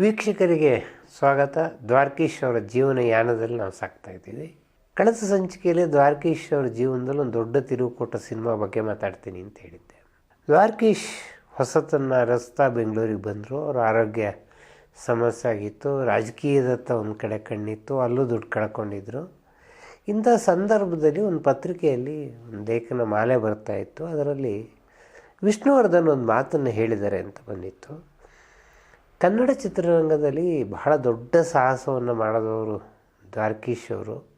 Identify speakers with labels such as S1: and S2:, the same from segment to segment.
S1: ವೀಕ್ಷಕರಿಗೆ ಸ್ವಾಗತ. ದ್ವಾರಕೀಶ್ ಅವರ ಜೀವನ ಯಾನದಲ್ಲಿ ನಾವು ಸಾಕ್ತಾ ಇದ್ದೀವಿ. ಕಳೆದ ಸಂಚಿಕೆಯಲ್ಲಿ ದ್ವಾರಕೀಶ್ ಅವರ ಜೀವನದಲ್ಲಿ ಒಂದು ದೊಡ್ಡ ತಿರುವು ಕೊಟ್ಟ ಸಿನಿಮಾ ಬಗ್ಗೆ ಮಾತಾಡ್ತೀನಿ ಅಂತ ಹೇಳಿದ್ದೆ. ದ್ವಾರಕೀಶ್ ಹೊಸತನ್ನು ರಸ್ತಾ ಬೆಂಗಳೂರಿಗೆ ಬಂದರು. ಅವ್ರ ಆರೋಗ್ಯ ಸಮಸ್ಯೆ ಆಗಿತ್ತು. ರಾಜಕೀಯದತ್ತ ಒಂದು ಕಡೆ ಕಣ್ಣಿತ್ತು. ಅಲ್ಲೂ ದುಡ್ಡು ಕಳ್ಕೊಂಡಿದ್ರು. ಇಂಥ ಸಂದರ್ಭದಲ್ಲಿ ಒಂದು ಪತ್ರಿಕೆಯಲ್ಲಿ ಒಂದು ಲೇಖನ ಮಾಲೆ ಬರ್ತಾ ಇತ್ತು. ಅದರಲ್ಲಿ ವಿಷ್ಣುವರ್ಧನ್ ಒಂದು ಮಾತನ್ನು ಹೇಳಿದ್ದಾರೆ ಅಂತ ಬಂದಿತ್ತು. ಕನ್ನಡ ಚಿತ್ರರಂಗದಲ್ಲಿ ಬಹಳ ದೊಡ್ಡ ಸಾಹಸವನ್ನು ಮಾಡಿದವರು ದ್ವಾರಕೀಶ್ ಅವರು.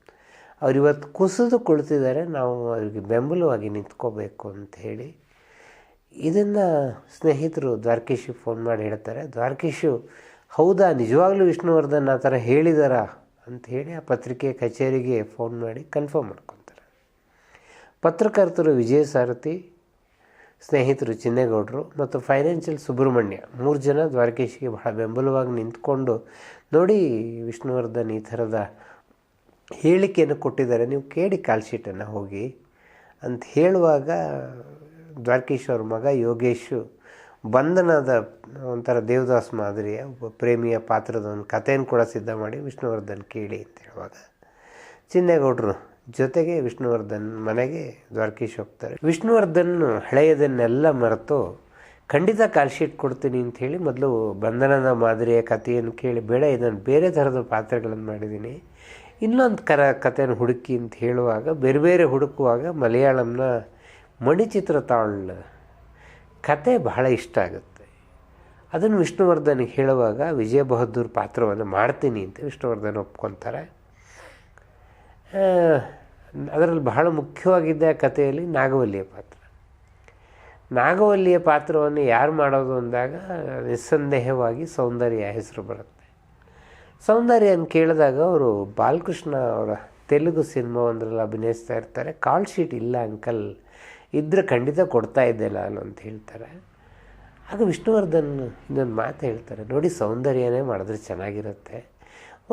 S1: ಅವರಿವತ್ತು ಕುಸಿದು ಕುಳಿತಿದ್ದಾರೆ. ನಾವು ಅವರಿಗೆ ಬೆಂಬಲವಾಗಿ ನಿಂತ್ಕೋಬೇಕು ಅಂತ ಹೇಳಿ ಇದನ್ನು ಸ್ನೇಹಿತರು ದ್ವಾರಕೀಶಿಗೆ ಫೋನ್ ಮಾಡಿ ಹೇಳ್ತಾರೆ. ದ್ವಾರಕೀಶು, ಹೌದಾ, ನಿಜವಾಗ್ಲೂ ವಿಷ್ಣುವರ್ಧನ್ ಆ ಥರ ಹೇಳಿದಾರಾ ಅಂತ ಹೇಳಿ ಆ ಪತ್ರಿಕೆ ಕಚೇರಿಗೆ ಫೋನ್ ಮಾಡಿ ಕನ್ಫರ್ಮ್ ಮಾಡ್ಕೊತಾರೆ. ಪತ್ರಕರ್ತರು ವಿಜಯ ಸಾರಥಿ ಸ್ನೇಹಿತರು ಚಿನ್ನೇಗೌಡರು ಮತ್ತು ಫೈನಾನ್ಷಿಯಲ್ ಸುಬ್ರಹ್ಮಣ್ಯ ಮೂರು ಜನ ದ್ವಾರಕೀಶಿಗೆ ಬಹಳ ಬೆಂಬಲವಾಗಿ ನಿಂತ್ಕೊಂಡು ನೋಡಿ ವಿಷ್ಣುವರ್ಧನ್ ಈ ಥರದ ಹೇಳಿಕೆಯನ್ನು ಕೊಟ್ಟಿದ್ದಾರೆ. ನೀವು ಕೇಳಿ ಕಾಲ್ ಶೀಟನ್ನು ಹೋಗಿ ಅಂತ ಹೇಳುವಾಗ ದ್ವಾರಕೀಶ್ ಅವ್ರ ಮಗ ಯೋಗೇಶು ಬಂಧನದ ಒಂಥರ ದೇವದಾಸ್ ಮಾದರಿಯ ಒಬ್ಬ ಪ್ರೇಮಿಯ ಪಾತ್ರದ ಒಂದು ಕಥೆಯನ್ನು ಕೂಡ ಸಿದ್ಧ ಮಾಡಿ ವಿಷ್ಣುವರ್ಧನ್ ಕೇಳಿ ಅಂತ ಹೇಳುವಾಗ ಚಿನ್ನೇಗೌಡರು ಜೊತೆಗೆ ವಿಷ್ಣುವರ್ಧನ್ ಮನೆಗೆ ದ್ವಾರಕೀಶ್ ಹೋಗ್ತಾರೆ. ವಿಷ್ಣುವರ್ಧನ್ ಹಳೆಯದನ್ನೆಲ್ಲ ಮರೆತು ಖಂಡಿತ ಕಾಲ್ಶೀಟ್ ಕೊಡ್ತೀನಿ ಅಂತ ಹೇಳಿ ಮೊದಲು ಬಂಧನದ ಮಾದರಿಯ ಕಥೆಯನ್ನು ಕೇಳಿ ಬೇಡ, ಇದನ್ನು ಬೇರೆ ಥರದ ಪಾತ್ರಗಳನ್ನು ಮಾಡಿದ್ದೀನಿ. ಇನ್ನೊಂದು ಕರ ಕಥೆಯನ್ನು ಹುಡುಕಿ ಅಂತ ಹೇಳುವಾಗ, ಬೇರೆ ಬೇರೆ ಹುಡುಕುವಾಗ ಮಲಯಾಳಂನ ಮಣಿಚಿತ್ರ ತಾಳ್ ಕತೆ ಬಹಳ ಇಷ್ಟ ಆಗುತ್ತೆ. ಅದನ್ನು ವಿಷ್ಣುವರ್ಧನ್ಗೆ ಹೇಳುವಾಗ ವಿಜಯ ಬಹದ್ದೂರ್ ಪಾತ್ರವನ್ನು ಮಾಡ್ತೀನಿ ಅಂತ ವಿಷ್ಣುವರ್ಧನ್ ಒಪ್ಕೊತಾರೆ. ಅದರಲ್ಲಿ ಬಹಳ ಮುಖ್ಯವಾಗಿದ್ದ ಕಥೆಯಲ್ಲಿ ನಾಗವಲ್ಲಿಯ ಪಾತ್ರ. ನಾಗವಲ್ಲಿಯ ಪಾತ್ರವನ್ನು ಯಾರು ಮಾಡೋದು ಅಂದಾಗ ನಿಸ್ಸಂದೇಹವಾಗಿ ಸೌಂದರ್ಯ ಹೆಸರು ಬರುತ್ತೆ. ಸೌಂದರ್ಯನ ಕೇಳಿದಾಗ ಅವರು ಬಾಲಕೃಷ್ಣ ಅವರ ತೆಲುಗು ಸಿನಿಮಾ ಒಂದರಲ್ಲಿ ಅಭಿನಯಿಸ್ತಾ ಇರ್ತಾರೆ. ಕಾಲ್ ಶೀಟ್ ಇಲ್ಲ ಅಂಕಲ್, ಇದ್ರೆ ಖಂಡಿತ ಕೊಡ್ತಾ ಇದ್ದೆ ನಾನು ಅಂತ ಹೇಳ್ತಾರೆ. ಆಗ ವಿಷ್ಣುವರ್ಧನ್ ಇನ್ನೊಂದು ಮಾತು ಹೇಳ್ತಾರೆ, ನೋಡಿ ಸೌಂದರ್ಯನೇ ಮಾಡಿದ್ರೆ ಚೆನ್ನಾಗಿರುತ್ತೆ.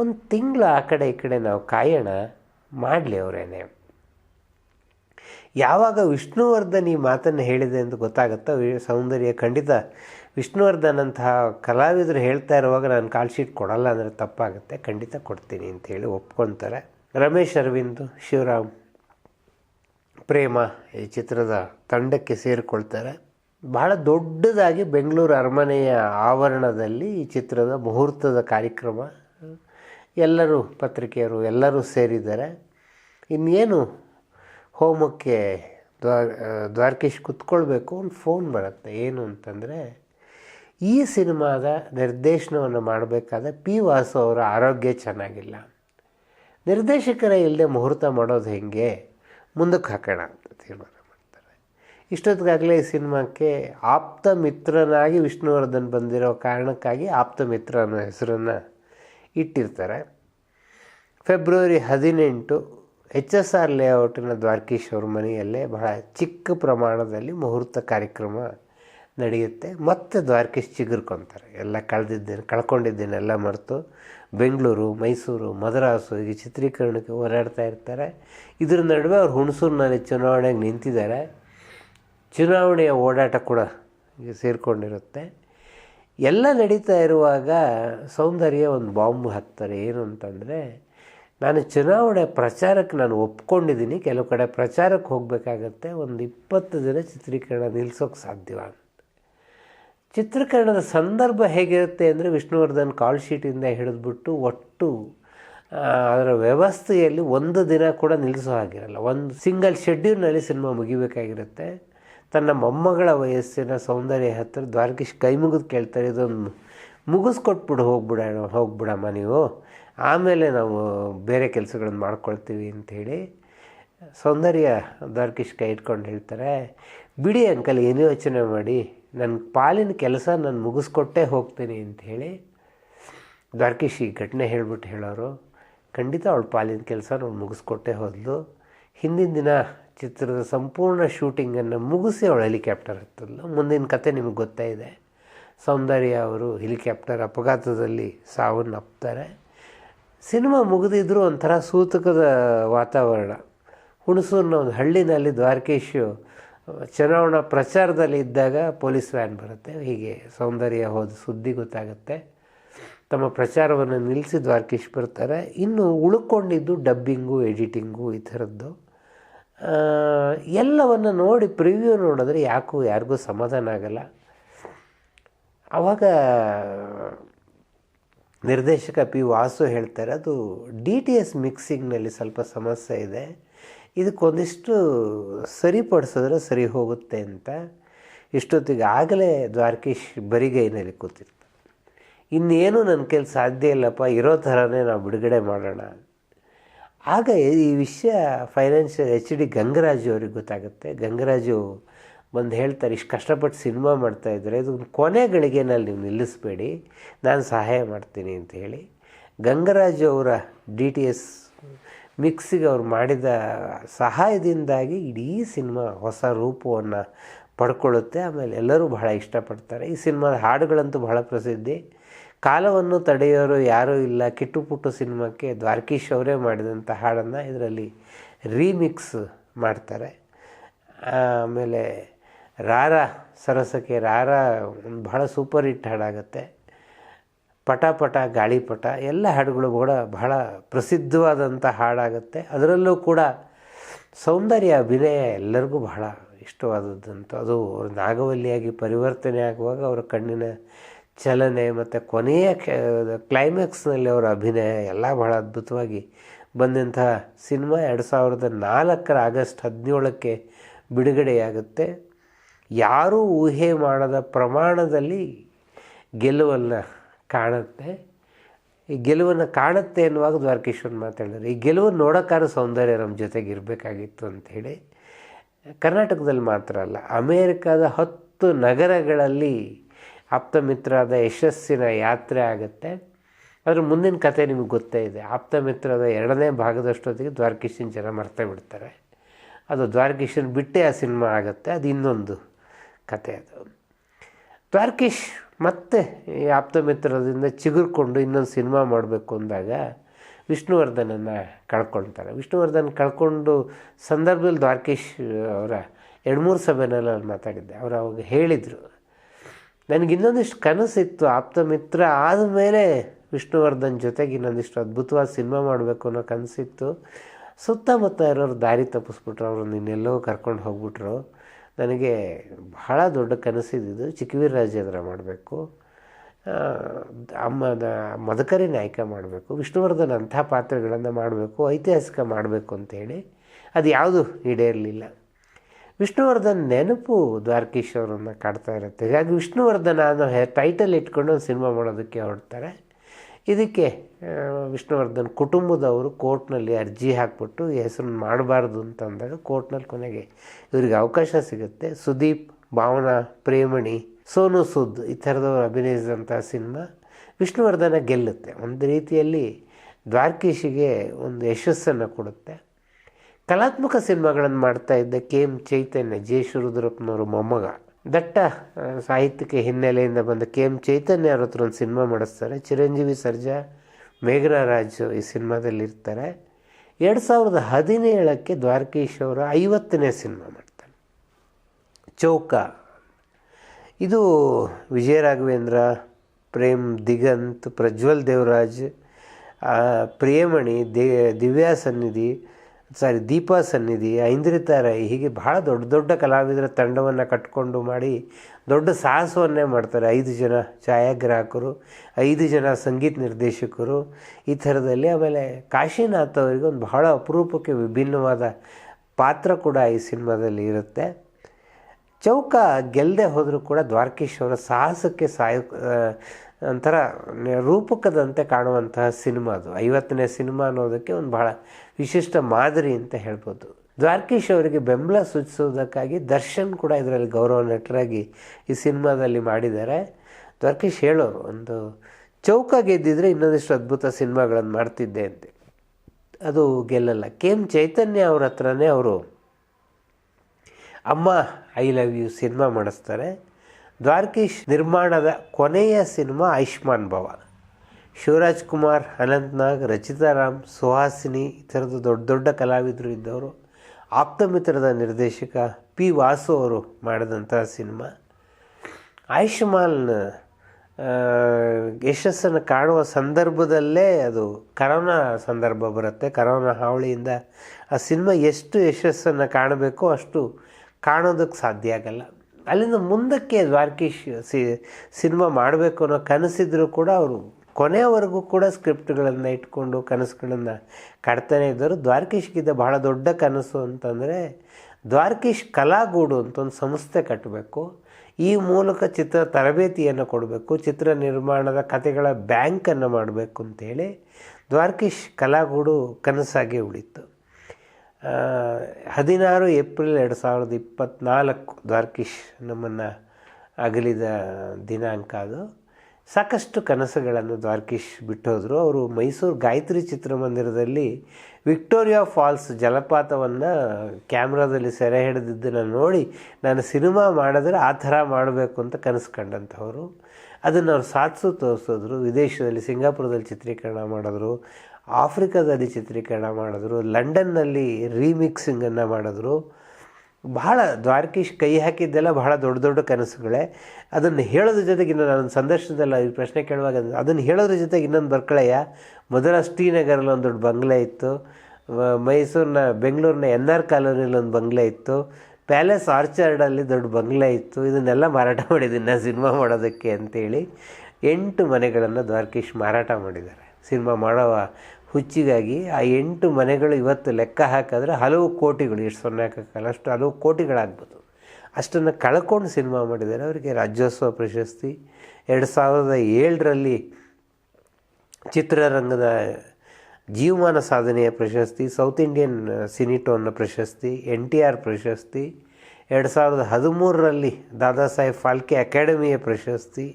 S1: ಒಂದು ತಿಂಗಳು ಆ ಕಡೆ ಈ ಕಡೆ ನಾವು ಕಾಯೋಣ. ಮಾಡಲಿ ಅವರೇನೆ. ಯಾವಾಗ ವಿಷ್ಣುವರ್ಧನ್ ಈ ಮಾತನ್ನು ಹೇಳಿದೆ ಎಂದು ಗೊತ್ತಾಗುತ್ತೋ ಸೌಂದರ್ಯ ಖಂಡಿತ ವಿಷ್ಣುವರ್ಧನ್ ಅಂತಹ ಕಲಾವಿದರು ಹೇಳ್ತಾ ಇರುವಾಗ ನಾನು ಕಾಲ್ ಶೀಟ್ ಕೊಡಲ್ಲ ಅಂದರೆ ತಪ್ಪಾಗುತ್ತೆ, ಖಂಡಿತ ಕೊಡ್ತೀನಿ ಅಂತೇಳಿ ಒಪ್ಕೊತಾರೆ. ರಮೇಶ್ ಅರವಿಂದ್, ಶಿವರಾಮ್ ಪ್ರೇಮ ಈ ಚಿತ್ರದ ತಂಡಕ್ಕೆ ಸೇರಿಕೊಳ್ತಾರೆ. ಬಹಳ ದೊಡ್ಡದಾಗಿ ಬೆಂಗಳೂರು ಅರಮನೆಯ ಆವರಣದಲ್ಲಿ ಈ ಚಿತ್ರದ ಮುಹೂರ್ತದ ಕಾರ್ಯಕ್ರಮ ಎಲ್ಲರೂ ಪತ್ರಿಕೆಯರು ಎಲ್ಲರೂ ಸೇರಿದ್ದಾರೆ. ಇನ್ನೇನು ಹೋಮಕ್ಕೆ ದ್ವಾರ ದ್ವಾರಕೀಶ್ ಕುತ್ಕೊಳ್ಬೇಕು ಒಂದು ಫೋನ್ ಬರುತ್ತೆ. ಏನು ಅಂತಂದರೆ, ಈ ಸಿನಿಮಾದ ನಿರ್ದೇಶನವನ್ನು ಮಾಡಬೇಕಾದ ಪಿ ವಾಸು ಅವರ ಆರೋಗ್ಯ ಚೆನ್ನಾಗಿಲ್ಲ. ನಿರ್ದೇಶಕರ ಇಲ್ಲದೆ ಮುಹೂರ್ತ ಮಾಡೋದು ಹೇಗೆ? ಮುಂದಕ್ಕೆ ಹಾಕೋಣ ಅಂತ ತೀರ್ಮಾನ ಮಾಡ್ತಾರೆ. ಇಷ್ಟೊತ್ತಿಗಾಗಲೇ ಈ ಸಿನಿಮಾಕ್ಕೆ ಆಪ್ತ ಮಿತ್ರನಾಗಿ ವಿಷ್ಣುವರ್ಧನ್ ಬಂದಿರೋ ಕಾರಣಕ್ಕಾಗಿ ಆಪ್ತ ಮಿತ್ರ ಅನ್ನೋ ಹೆಸರನ್ನು ಇಟ್ಟಿರ್ತಾರೆ. ಫೆಬ್ರವರಿ ಹದಿನೆಂಟು ಎಚ್ ಎಸ್ ಆರ್ ಲೇಔಟಿನ ದ್ವಾರಕೀಶ್ ಅವ್ರ ಮನೆಯಲ್ಲೇ ಬಹಳ ಚಿಕ್ಕ ಪ್ರಮಾಣದಲ್ಲಿ ಮುಹೂರ್ತ ಕಾರ್ಯಕ್ರಮ ನಡೆಯುತ್ತೆ. ಮತ್ತೆ ದ್ವಾರಕೀಶ್ ಚಿಗುರ್ಕೊತಾರೆ ಎಲ್ಲ ಕಳೆದಿದ್ದೇನೆ ಕಳ್ಕೊಂಡಿದ್ದೇನೆಲ್ಲ ಮರೆತು ಬೆಂಗಳೂರು, ಮೈಸೂರು, ಮದ್ರಾಸು ಹೀಗೆ ಚಿತ್ರೀಕರಣಕ್ಕೆ ಓಡಾಡ್ತಾ ಇರ್ತಾರೆ. ಇದ್ರ ನಡುವೆ ಅವ್ರು ಹುಣಸೂರಿನಲ್ಲಿ ಚುನಾವಣೆಗೆ ನಿಂತಿದ್ದಾರೆ. ಚುನಾವಣೆಯ ಓಡಾಟ ಕೂಡ ಸೇರಿಕೊಂಡಿರುತ್ತೆ. ಎಲ್ಲ ನಡೀತಾ ಇರುವಾಗ ಸೌಂದರ್ಯ ಒಂದು ಬಾಂಬ್ ಹಾಕ್ತಾರೆ. ಏನು ಅಂತಂದರೆ, ನಾನು ಚುನಾವಣೆ ಪ್ರಚಾರಕ್ಕೆ ನಾನು ಒಪ್ಕೊಂಡಿದ್ದೀನಿ. ಕೆಲವು ಕಡೆ ಪ್ರಚಾರಕ್ಕೆ ಹೋಗಬೇಕಾಗತ್ತೆ. ಒಂದು ಇಪ್ಪತ್ತು ದಿನ ಚಿತ್ರೀಕರಣ ನಿಲ್ಲಿಸೋಕೆ ಸಾಧ್ಯವ ಚಿತ್ರೀಕರಣದ ಸಂದರ್ಭ ಹೇಗಿರುತ್ತೆ ಅಂದರೆ, ವಿಷ್ಣುವರ್ಧನ್ ಕಾಲ್ ಶೀಟಿಂದ ಹಿಡಿದ್ಬಿಟ್ಟು ಒಟ್ಟು ಅದರ ವ್ಯವಸ್ಥೆಯಲ್ಲಿ ಒಂದು ದಿನ ಕೂಡ ನಿಲ್ಲಿಸೋ ಹಾಗಿರಲ್ಲ. ಒಂದು ಸಿಂಗಲ್ ಶೆಡ್ಯೂಲ್ನಲ್ಲಿ ಸಿನಿಮಾ ಮುಗಿಬೇಕಾಗಿರುತ್ತೆ. ತನ್ನ ಮೊಮ್ಮಗಳ ವಯಸ್ಸಿನ ಸೌಂದರ್ಯ ಹತ್ತಿರ ದ್ವಾರಕೀಶ್ ಕೈ ಮುಗಿದು ಕೇಳ್ತಾರೆ, ಇದೊಂದು ಮುಗಿಸ್ಕೊಟ್ಬಿಡು, ಹೋಗ್ಬಿಡೋಣ, ಹೋಗ್ಬಿಡಮ್ಮ ನೀವು. ಆಮೇಲೆ ನಾವು ಬೇರೆ ಕೆಲಸಗಳನ್ನು ಮಾಡ್ಕೊಳ್ತೀವಿ ಅಂಥೇಳಿ ಸೌಂದರ್ಯ ದ್ವಾರಕೀಶ್ ಕೈ ಇಟ್ಕೊಂಡು ಹೇಳ್ತಾರೆ, ಬಿಡಿ ಅಂಕಲ್, ಏನು ಯೋಚನೆ ಮಾಡಿ ನನ್ನ ಪಾಲಿನ ಕೆಲಸ ನಾನು ಮುಗಿಸ್ಕೊಟ್ಟೇ ಹೋಗ್ತೀನಿ ಅಂಥೇಳಿ ದ್ವಾರಕೀಶ್ ಈ ಘಟನೆ ಹೇಳ್ಬಿಟ್ಟು ಹೇಳೋರು, ಖಂಡಿತ ಅವಳು ಪಾಲಿನ ಕೆಲಸ ನಾವು ಮುಗಿಸ್ಕೊಟ್ಟೇ ಹೋದ್ಲು. ಹಿಂದಿನ ದಿನ ಚಿತ್ರದ ಸಂಪೂರ್ಣ ಶೂಟಿಂಗನ್ನು ಮುಗಿಸಿ ಅವಳು ಹೆಲಿಕಾಪ್ಟರ್ ಹತ್ತಲ್ಲ ಮುಂದಿನ ಕತೆ ನಿಮಗೆ ಗೊತ್ತೇ ಇದೆ. ಸೌಂದರ್ಯ ಅವರು ಹೆಲಿಕಾಪ್ಟರ್ ಅಪಘಾತದಲ್ಲಿ ಸಾವನ್ನಪ್ತಾರೆ ಸಿನಿಮಾ ಮುಗಿದಿದ್ರು ಒಂಥರ ಸೂತಕದ ವಾತಾವರಣ. ಹುಣಸೂರಿನ ಒಂದು ಹಳ್ಳಿನಲ್ಲಿ ದ್ವಾರಕೇಶು ಚುನಾವಣಾ ಪ್ರಚಾರದಲ್ಲಿ ಇದ್ದಾಗ ಪೊಲೀಸ್ ವ್ಯಾನ್ ಬರುತ್ತೆ. ಹೀಗೆ ಸೌಂದರ್ಯ ಹೋದ ಸುದ್ದಿ ಗೊತ್ತಾಗುತ್ತೆ. ತಮ್ಮ ಪ್ರಚಾರವನ್ನು ನಿಲ್ಲಿಸಿ ದ್ವಾರಕೀಶ್ ಬರ್ತಾರೆ. ಇನ್ನು ಉಳ್ಕೊಂಡಿದ್ದು ಡಬ್ಬಿಂಗು, ಎಡಿಟಿಂಗು ಈ ಥರದ್ದು. ಎಲ್ಲವನ್ನು ನೋಡಿ ಪ್ರಿವ್ಯೂ ನೋಡಿದ್ರೆ ಯಾಕೂ ಯಾರಿಗೂ ಸಮಾಧಾನ ಆಗಲ್ಲ. ಆವಾಗ ನಿರ್ದೇಶಕ ಪಿ ವಾಸು ಹೇಳ್ತಾರೆ, ಅದು ಡಿ ಟಿ ಎಸ್ ಮಿಕ್ಸಿಂಗ್ನಲ್ಲಿ ಸ್ವಲ್ಪ ಸಮಸ್ಯೆ ಇದೆ. ಇದಕ್ಕೊಂದಿಷ್ಟು ಸರಿಪಡಿಸಿದ್ರೆ ಸರಿ ಹೋಗುತ್ತೆ ಅಂತ. ಇಷ್ಟೊತ್ತಿಗೆ ಆಗಲೇ ದ್ವಾರಕೀಶ್ ಬರಿಗೈನಲ್ಲಿ ಕೂತಿರ್ತಾರೆ. ಇನ್ನೇನು ನನ್ನ ಕೈಲಿ ಸಾಧ್ಯ ಇಲ್ಲಪ್ಪ, ಇರೋ ಥರನೇ ನಾವು ಬಿಡುಗಡೆ ಮಾಡೋಣ ಆಗ ಈ ವಿಷಯ ಫೈನಾನ್ಷಿಯಲ್ ಎಚ್ ಡಿ ಗಂಗರಾಜು ಅವ್ರಿಗೆ ಗೊತ್ತಾಗುತ್ತೆ. ಗಂಗರಾಜು ಬಂದು ಹೇಳ್ತಾರೆ, ಇಷ್ಟು ಕಷ್ಟಪಟ್ಟು ಸಿನಿಮಾ ಮಾಡ್ತಾಯಿದ್ರೆ ಇದು ಕೊನೆ ಗಳಿಗೆನಲ್ಲಿ ನೀವು ನಿಲ್ಲಿಸಬೇಡಿ, ನಾನು ಸಹಾಯ ಮಾಡ್ತೀನಿ ಅಂತ ಹೇಳಿ ಗಂಗರಾಜು ಅವರ ಡಿ ಟಿ ಎಸ್ ಮಿಕ್ಸಿಗೆ ಅವ್ರು ಮಾಡಿದ ಸಹಾಯದಿಂದಾಗಿ ಇಡೀ ಸಿನಿಮಾ ಹೊಸ ರೂಪವನ್ನು ಪಡ್ಕೊಳ್ಳುತ್ತೆ. ಆಮೇಲೆ ಎಲ್ಲರೂ ಬಹಳ ಇಷ್ಟಪಡ್ತಾರೆ. ಈ ಸಿನಿಮಾದ ಹಾಡುಗಳಂತೂ ಬಹಳ ಪ್ರಸಿದ್ಧಿ. ಕಾಲವನ್ನು ತಡೆಯೋರು ಯಾರೂ ಇಲ್ಲ. ಕಿಟ್ಟು ಪುಟ್ಟು ಸಿನಿಮಾಕ್ಕೆ ದ್ವಾರಕೀಶ್ ಅವರೇ ಮಾಡಿದಂಥ ಹಾಡನ್ನು ಇದರಲ್ಲಿ ರೀಮಿಕ್ಸ್ ಮಾಡ್ತಾರೆ. ಆಮೇಲೆ ರಾರ, ಸರಸಕ್ಕೆ ರಾರ ಒಂದು ಬಹಳ ಸೂಪರ್ ಹಿಟ್ ಹಾಡಾಗುತ್ತೆ. ಪಟ ಪಟ ಗಾಳಿಪಟ ಎಲ್ಲ ಹಾಡುಗಳು ಕೂಡ ಬಹಳ ಪ್ರಸಿದ್ಧವಾದಂಥ ಹಾಡಾಗುತ್ತೆ. ಅದರಲ್ಲೂ ಕೂಡ ಸೌಂದರ್ಯ, ಅಭಿನಯ ಎಲ್ಲರಿಗೂ ಬಹಳ ಇಷ್ಟವಾದದ್ದಂತ ಅದು ಅವ್ರ ನಾಗವಲ್ಲಿಯಾಗಿ ಪರಿವರ್ತನೆ ಆಗುವಾಗ ಅವರ ಕಣ್ಣಿನ ಚಲನೆ ಮತ್ತು ಕೊನೆಯ ಕ್ಲೈಮ್ಯಾಕ್ಸ್ನಲ್ಲಿ ಅವರ ಅಭಿನಯ ಎಲ್ಲ ಬಹಳ ಅದ್ಭುತವಾಗಿ ಬಂದಂತಹ ಸಿನಿಮಾ ಎರಡು ಸಾವಿರದ ನಾಲ್ಕರ ಆಗಸ್ಟ್ ಹದಿನೇಳಕ್ಕೆ ಬಿಡುಗಡೆಯಾಗುತ್ತೆ. ಯಾರೂ ಊಹೆ ಮಾಡದ ಪ್ರಮಾಣದಲ್ಲಿ ಗೆಲುವನ್ನು ಕಾಣುತ್ತೆ. ಈ ಗೆಲುವನ್ನು ಕಾಣುತ್ತೆ ಎನ್ನುವಾಗ ದ್ವಾರಕೀಶ್ವರನ್ ಮಾತಾಡಿದ್ರು ಈ ಗೆಲುವು ನೋಡೋಕ್ಕಾರ ಸೌಂದರ್ಯ ನಮ್ಮ ಜೊತೆಗೆ ಇರಬೇಕಾಗಿತ್ತು ಅಂಥೇಳಿ ಕರ್ನಾಟಕದಲ್ಲಿ ಮಾತ್ರ ಅಲ್ಲ, ಅಮೇರಿಕಾದ ಹತ್ತು ನಗರಗಳಲ್ಲಿ ಆಪ್ತಮಿತ್ರದ ಯಶಸ್ಸಿನ ಯಾತ್ರೆ ಆಗುತ್ತೆ. ಅದ್ರ ಮುಂದಿನ ಕತೆ ನಿಮಗೆ ಗೊತ್ತೇ ಇದೆ. ಆಪ್ತಮಿತ್ರದ ಎರಡನೇ ಭಾಗದಷ್ಟೊತ್ತಿಗೆ ದ್ವಾರಕೀಶನ್ ಜನ ಮರ್ತೇ ಬಿಡ್ತಾರೆ. ಅದು ದ್ವಾರಕೀಶನ್ ಬಿಟ್ಟೇ ಆ ಸಿನಿಮಾ ಆಗುತ್ತೆ. ಅದು ಇನ್ನೊಂದು ಕತೆ ಅದು. ದ್ವಾರಕೀಶ್ ಮತ್ತೆ ಈ ಆಪ್ತಮಿತ್ರದಿಂದ ಚಿಗುರ್ಕೊಂಡು ಇನ್ನೊಂದು ಸಿನಿಮಾ ಮಾಡಬೇಕು ಅಂದಾಗ ವಿಷ್ಣುವರ್ಧನನ್ನು ಕಳ್ಕೊಳ್ತಾರೆ. ವಿಷ್ಣುವರ್ಧನ್ ಕಳ್ಕೊಂಡು ಸಂದರ್ಭದಲ್ಲಿ ದ್ವಾರಕೀಶ್ ಅವರ ಎರಡು ಮೂರು ಸಭೆನಲ್ಲಿ ನಾನು ಮಾತಾಡಿದ್ದೆ. ಅವರು ಅವಾಗ ಹೇಳಿದರು. ನನಗೆ ಇನ್ನೊಂದಿಷ್ಟು ಕನಸಿತ್ತು ಆಪ್ತಮಿತ್ರ. ಆದಮೇಲೆ ವಿಷ್ಣುವರ್ಧನ್ ಜೊತೆಗೆ ಇನ್ನೊಂದಿಷ್ಟು ಅದ್ಭುತವಾದ ಸಿನಿಮಾ ಮಾಡಬೇಕು ಅನ್ನೋ ಕನಸಿತ್ತು. ಸುತ್ತಮುತ್ತ ಇರೋರು ದಾರಿ ತಪ್ಪಿಸ್ಬಿಟ್ರು ಅವರು ಇನ್ನೆಲ್ಲೋ ಕರ್ಕೊಂಡು ಹೋಗ್ಬಿಟ್ರು. ನನಗೆ ಬಹಳ ದೊಡ್ಡ ಕನಸಿದ್ದು ಚಿಕ್ಕವೀರ ರಾಜೇಂದ್ರ ಮಾಡಬೇಕು. ಅಮ್ಮದ ಮದಕರಿ ನಾಯಕ ಮಾಡಬೇಕು. ವಿಷ್ಣುವರ್ಧನ್ ಅಂಥ ಪಾತ್ರಗಳನ್ನು ಮಾಡಬೇಕು, ಐತಿಹಾಸಿಕ ಮಾಡಬೇಕು ಅಂತೇಳಿ. ಅದು ಯಾವುದು ಈಡೇರಲಿಲ್ಲ. ವಿಷ್ಣುವರ್ಧನ್ ನೆನಪು ದ್ವಾರಕೀಶ್ ಅವರನ್ನು ಕಾಡ್ತಾ ಇರುತ್ತೆ. ಹೀಗಾಗಿ ವಿಷ್ಣುವರ್ಧನ ಅನ್ನೋ ಹೆ ಟೈಟಲ್ ಇಟ್ಕೊಂಡು ಒಂದು ಸಿನಿಮಾ ಮಾಡೋದಕ್ಕೆ ಹೊರಡ್ತಾರೆ. ಇದಕ್ಕೆ ವಿಷ್ಣುವರ್ಧನ್ ಕುಟುಂಬದವರು ಕೋರ್ಟ್ನಲ್ಲಿ ಅರ್ಜಿ ಹಾಕ್ಬಿಟ್ಟು ಹೆಸರು ಮಾಡಬಾರ್ದು ಅಂತ ಅಂದಾಗ ಕೋರ್ಟ್ನಲ್ಲಿ ಕೊನೆಗೆ ಇವರಿಗೆ ಅವಕಾಶ ಸಿಗುತ್ತೆ. ಸುದೀಪ್, ಭಾವನಾ, ಪ್ರೇಮಣಿ, ಸೋನು ಸುದ್ ಈ ಥರದವರು ಅಭಿನಯಿಸಿದಂಥ ಸಿನಿಮಾ ವಿಷ್ಣುವರ್ಧನ ಗೆಲ್ಲುತ್ತೆ. ಒಂದು ರೀತಿಯಲ್ಲಿ ದ್ವಾರಕೀಶಿಗೆ ಒಂದು ಯಶಸ್ಸನ್ನು ಕೊಡುತ್ತೆ. ಕಲಾತ್ಮಕ ಸಿನಿಮಾಗಳನ್ನು ಮಾಡ್ತಾ ಇದ್ದ ಕೆ ಎಂ ಚೈತನ್ಯ ಜೆ ಶಿವರುದ್ರಪ್ಪನವರು ಮೊಮ್ಮಗ. ದಟ್ಟ ಸಾಹಿತ್ಯಕ ಸಾಹಿತ್ಯಕ್ಕೆ ಹಿನ್ನೆಲೆಯಿಂದ ಬಂದ ಕೆ ಎಂ ಚೈತನ್ಯ ಅವ್ರ ಹತ್ರ ಒಂದು ಸಿನಿಮಾ ಮಾಡಿಸ್ತಾರೆ. ಚಿರಂಜೀವಿ ಸರ್ಜಾ ಮೇಘರಾಜ್ ಈ ಸಿನಿಮಾದಲ್ಲಿ ಇರ್ತಾರೆ. ಎರಡು ಸಾವಿರದ ಹದಿನೇಳಕ್ಕೆ ದ್ವಾರಕೀಶ್ ಅವರ ಐವತ್ತನೇ ಸಿನಿಮಾ ಮಾಡ್ತಾರೆ. ಚೌಕ. ಇದು ವಿಜಯ ರಾಘವೇಂದ್ರ ಪ್ರೇಮ್ ದಿಗಂತ್, ಪ್ರಜ್ವಲ್ ದೇವರಾಜ್ ಪ್ರೇಮಣಿ ದಿವ್ಯಾ ಸನ್ನಿಧಿ ಸಾರಿ, ದೀಪಾ ಸನ್ನಿಧಿ ಐಂದ್ರಿತಾ ಹೀಗೆ ಬಹಳ ದೊಡ್ಡ ದೊಡ್ಡ ಕಲಾವಿದರ ತಂಡವನ್ನು ಕಟ್ಕೊಂಡು ಮಾಡಿ ದೊಡ್ಡ ಸಾಹಸವನ್ನೇ ಮಾಡ್ತಾರೆ. ಐದು ಜನ ಛಾಯಾಗ್ರಾಹಕರು, ಐದು ಜನ ಸಂಗೀತ ನಿರ್ದೇಶಕರು, ಈ ಥರದಲ್ಲಿ ಆಮೇಲೆ ಕಾಶಿನಾಥ್ ಅವರಿಗೆ ಒಂದು ಬಹಳ ಅಪರೂಪಕ್ಕೆ ವಿಭಿನ್ನವಾದ ಪಾತ್ರ ಕೂಡ ಈ ಸಿನಿಮಾದಲ್ಲಿ ಇರುತ್ತೆ. ಚೌಕ ಗೆಲ್ಲದೆ ಹೋದರೂ ಕೂಡ ದ್ವಾರಕೀಶ್ ಅವರ ಸಾಹಸಕ್ಕೆ ಸಾಯ ಒಂಥರ ರೂಪಕದಂತೆ ಕಾಣುವಂತಹ ಸಿನಿಮಾ ಅದು. ಐವತ್ತನೇ ಸಿನಿಮಾ ಅನ್ನೋದಕ್ಕೆ ಒಂದು ಬಹಳ ವಿಶಿಷ್ಟ ಮಾದರಿ ಅಂತ ಹೇಳ್ಬೋದು. ದ್ವಾರಕೀಶ್ ಅವರಿಗೆ ಬೆಂಬಲ ಸೂಚಿಸುವುದಕ್ಕಾಗಿ ದರ್ಶನ್ ಕೂಡ ಇದರಲ್ಲಿ ಗೌರವ ನಟರಾಗಿ ಈ ಸಿನಿಮಾದಲ್ಲಿ ಮಾಡಿದ್ದಾರೆ. ದ್ವಾರಕೀಶ್ ಹೇಳೋರು ಒಂದು ಚೌಕ ಗೆದ್ದಿದ್ರೆ ಇನ್ನೊಂದಿಷ್ಟು ಅದ್ಭುತ ಸಿನಿಮಾಗಳನ್ನು ಮಾಡ್ತಿದ್ದೆ ಅಂತ. ಅದು ಗೆಲ್ಲಲ್ಲ. ಕೆ ಎಂ ಚೈತನ್ಯ ಅವ್ರ ಹತ್ರನೇ ಅವರು ಅಮ್ಮ, ಐ ಲವ್ ಯು ಸಿನಿಮಾ ಮಾಡಿಸ್ತಾರೆ. ದ್ವಾರಕೀಶ್ ನಿರ್ಮಾಣದ ಕೊನೆಯ ಸಿನಿಮಾ ಆಯುಷ್ಮಾನ್ ಭವ. ಶಿವರಾಜ್ ಕುಮಾರ್ ಅನಂತ್ನಾಗ್ ರಚಿತಾರಾಮ್ ಸುಹಾಸಿನಿ ಈ ಥರದ ದೊಡ್ಡ ದೊಡ್ಡ ಕಲಾವಿದರು ಇದ್ದವರು. ಆಪ್ತಮಿತ್ರದ ನಿರ್ದೇಶಕ ಪಿ ವಾಸು ಅವರು ಮಾಡಿದಂಥ ಸಿನಿಮಾ. ಆಯುಷ್ಮಾನ್ ಯಶಸ್ಸನ್ನು ಕಾಣುವ ಸಂದರ್ಭದಲ್ಲೇ ಅದು ಕರೋನಾ ಸಂದರ್ಭ ಬರುತ್ತೆ. ಕರೋನಾ ಹಾವಳಿಯಿಂದ ಆ ಸಿನಿಮಾ ಎಷ್ಟು ಯಶಸ್ಸನ್ನು ಕಾಣಬೇಕೋ ಅಷ್ಟು ಕಾಣೋದಕ್ಕೆ ಸಾಧ್ಯ ಆಗಲ್ಲ. ಅಲ್ಲಿಂದ ಮುಂದಕ್ಕೆ ದ್ವಾರಕೀಶ್ ಸಿನಿಮಾ ಮಾಡಬೇಕು ಅನ್ನೋ ಕನಸಿದ್ರು ಕೂಡ ಅವರು ಕೊನೆಯವರೆಗೂ ಕೂಡ ಸ್ಕ್ರಿಪ್ಟ್ಗಳನ್ನು ಇಟ್ಕೊಂಡು ಕನಸುಗಳನ್ನು ಕಟ್ತಾನೆ ಇದ್ದರು. ದ್ವಾರಕೀಶ್ಗಿದ್ದ ಬಹಳ ದೊಡ್ಡ ಕನಸು ಅಂತಂದರೆ, ದ್ವಾರಕೀಶ್ ಕಲಾಗೂಡು ಅಂತ ಒಂದು ಸಂಸ್ಥೆ ಕಟ್ಟಬೇಕು ಈ ಮೂಲಕ ಚಿತ್ರ ತರಬೇತಿಯನ್ನು ಕೊಡಬೇಕು, ಚಿತ್ರ ನಿರ್ಮಾಣದ ಕಥೆಗಳ ಬ್ಯಾಂಕನ್ನು ಮಾಡಬೇಕು ಅಂತೇಳಿ ದ್ವಾರಕೀಶ್ ಕಲಾಗೂಡು ಕನಸಾಗಿ ಉಳಿತು. ಹದಿನಾರು ಏಪ್ರಿಲ್ ಎರಡು ಸಾವಿರದ ಇಪ್ಪತ್ತ್ನಾಲ್ಕು ದ್ವಾರಕೀಶ್ ನಮ್ಮನ್ನು ಅಗಲಿದ ದಿನಾಂಕ ಅದು. ಸಾಕಷ್ಟು ಕನಸುಗಳನ್ನು ದ್ವಾರಕೀಶ್ ಬಿಟ್ಟೋದ್ರು. ಅವರು ಮೈಸೂರು ಗಾಯತ್ರಿ ಚಿತ್ರಮಂದಿರದಲ್ಲಿ ವಿಕ್ಟೋರಿಯಾ ಫಾಲ್ಸ್ ಜಲಪಾತವನ್ನು ಕ್ಯಾಮ್ರಾದಲ್ಲಿ ಸೆರೆ ಹಿಡಿದಿದ್ದನ್ನು ನೋಡಿ ನಾನು ಸಿನಿಮಾ ಮಾಡಿದ್ರೆ ಆ ಥರ ಮಾಡಬೇಕು ಅಂತ ಕನಸು ಕಂಡಂಥವ್ರು. ಅದನ್ನು ಅವ್ರು ಸಾಧಿಸು ತೋರಿಸಿದ್ರು, ವಿದೇಶದಲ್ಲಿ ಸಿಂಗಾಪುರದಲ್ಲಿ ಚಿತ್ರೀಕರಣ ಮಾಡಿದ್ರು, ಆಫ್ರಿಕಾದಲ್ಲಿ ಚಿತ್ರೀಕರಣ ಮಾಡಿದ್ರು, ಲಂಡನ್ನಲ್ಲಿ ರೀಮಿಕ್ಸಿಂಗನ್ನು ಮಾಡಿದ್ರು. ಬಹಳ ದ್ವಾರಕೀಶ್ ಕೈ ಹಾಕಿದ್ದೆಲ್ಲ ಬಹಳ ದೊಡ್ಡ ದೊಡ್ಡ ಕನಸುಗಳೇ. ಅದನ್ನು ಹೇಳೋದ್ರ ಜೊತೆಗೆ ಇನ್ನು ನಾನು ಸಂದರ್ಶನದಲ್ಲ ಈ ಪ್ರಶ್ನೆ ಕೇಳುವಾಗ ಅದನ್ನು ಹೇಳೋದ್ರ ಜೊತೆಗೆ ಇನ್ನೊಂದು ಬರ್ಕಳೆಯ. ಮೊದಲ ಶ್ರೀನಗರಲ್ಲಿ ಒಂದು ದೊಡ್ಡ ಬಂಗ್ಲೆ ಇತ್ತು. ಮೈಸೂರಿನ, ಬೆಂಗಳೂರಿನ ಎನ್ ಆರ್ ಕಾಲೋನಿಯಲ್ಲಿ ಒಂದು ಬಂಗ್ಲೆ ಇತ್ತು. ಪ್ಯಾಲೇಸ್ ಆರ್ಚರ್ಡಲ್ಲಿ ದೊಡ್ಡ ಬಂಗ್ಲೆ ಇತ್ತು. ಇದನ್ನೆಲ್ಲ ಮಾರಾಟ ಮಾಡಿದ್ದೀನಿ ನಾನು ಸಿನಿಮಾ ಮಾಡೋದಕ್ಕೆ ಅಂತೇಳಿ. ಎಂಟು ಮನೆಗಳನ್ನು ದ್ವಾರಕೀಶ್ ಮಾರಾಟ ಮಾಡಿದ್ದಾರೆ. ಸಿನಿಮಾ ಮಾಡುವ ಹುಚ್ಚಿಗಾಗಿ ಆ ಎಂಟು ಮನೆಗಳು ಇವತ್ತು ಲೆಕ್ಕ ಹಾಕಿದ್ರೆ ಹಲವು ಕೋಟಿಗಳು ಎಷ್ಟು ಸೊನ್ನೆ ಹಾಕೋಕ್ಕಲ್ಲ ಅಷ್ಟು ಹಲವು ಕೋಟಿಗಳಾಗ್ಬೋದು. ಅಷ್ಟನ್ನು ಕಳ್ಕೊಂಡು ಸಿನಿಮಾ ಮಾಡಿದ್ದಾರೆ ಅವರಿಗೆ ರಾಜ್ಯೋತ್ಸವ ಪ್ರಶಸ್ತಿ. ಎರಡು ಸಾವಿರದ ಏಳರಲ್ಲಿ ಚಿತ್ರರಂಗದ ಜೀವಮಾನ ಸಾಧನೆಯ ಪ್ರಶಸ್ತಿ, ಸೌತ್ ಇಂಡಿಯನ್ ಸಿನಿಟೋನ್ನ ಪ್ರಶಸ್ತಿ, ಎನ್ ಟಿ ಆರ್ ಪ್ರಶಸ್ತಿ, ಎರಡು ಸಾವಿರದ ಹದಿಮೂರರಲ್ಲಿ ದಾದಾ ಸಾಹೇಬ್ ಫಾಲ್ಕೆ ಅಕಾಡೆಮಿಯ ಪ್ರಶಸ್ತಿ,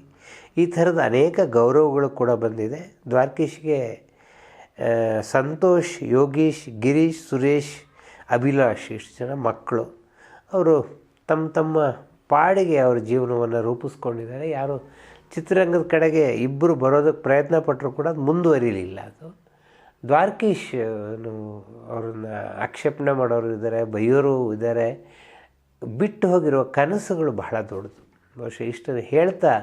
S1: ಈ ಥರದ ಅನೇಕ ಗೌರವಗಳು ಕೂಡ ಬಂದಿದೆ. ದ್ವಾರಕೀಶ್ಗೆ ಸಂತೋಷ್, ಯೋಗೀಶ್, ಗಿರೀಶ್, ಸುರೇಶ್, ಅಭಿಲಾಷ್, ಇಷ್ಟು ಜನ ಮಕ್ಕಳು. ಅವರು ತಮ್ಮ ತಮ್ಮ ಪಾಡಿಗೆ ಅವ್ರ ಜೀವನವನ್ನು ರೂಪಿಸ್ಕೊಂಡಿದ್ದಾರೆ. ಯಾರು ಚಿತ್ರರಂಗದ ಕಡೆಗೆ ಇಬ್ಬರು ಬರೋದಕ್ಕೆ ಪ್ರಯತ್ನ ಪಟ್ಟರು ಕೂಡ ಮುಂದುವರಿಲಿಲ್ಲ ಅದು. ದ್ವಾರಕೀಶ್ ಅವ್ರನ್ನ ಆಕ್ಷೇಪಣೆ ಮಾಡೋರು ಇದ್ದಾರೆ, ಬೈಯೋರು ಇದ್ದಾರೆ. ಬಿಟ್ಟು ಹೋಗಿರೋ ಕನಸುಗಳು ಬಹಳ ದೊಡ್ಡದು. ಬಹುಶಃ ಇಷ್ಟನ್ನು ಹೇಳ್ತಾ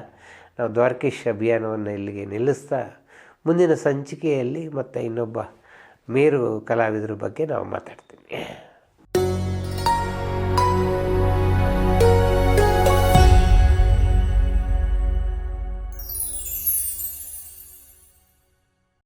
S1: ನಾವು ದ್ವಾರಕೀಶ್ ಅಭಿಯಾನವನ್ನು ಇಲ್ಲಿಗೆ ನಿಲ್ಲಿಸ್ತಾ ಮುಂದಿನ ಸಂಚಿಕೆಯಲ್ಲಿ ಮತ್ತು ಇನ್ನೊಬ್ಬ ಮೇರು ಕಲಾವಿದರ ಬಗ್ಗೆ ನಾವು ಮಾತಾಡ್ತೀವಿ.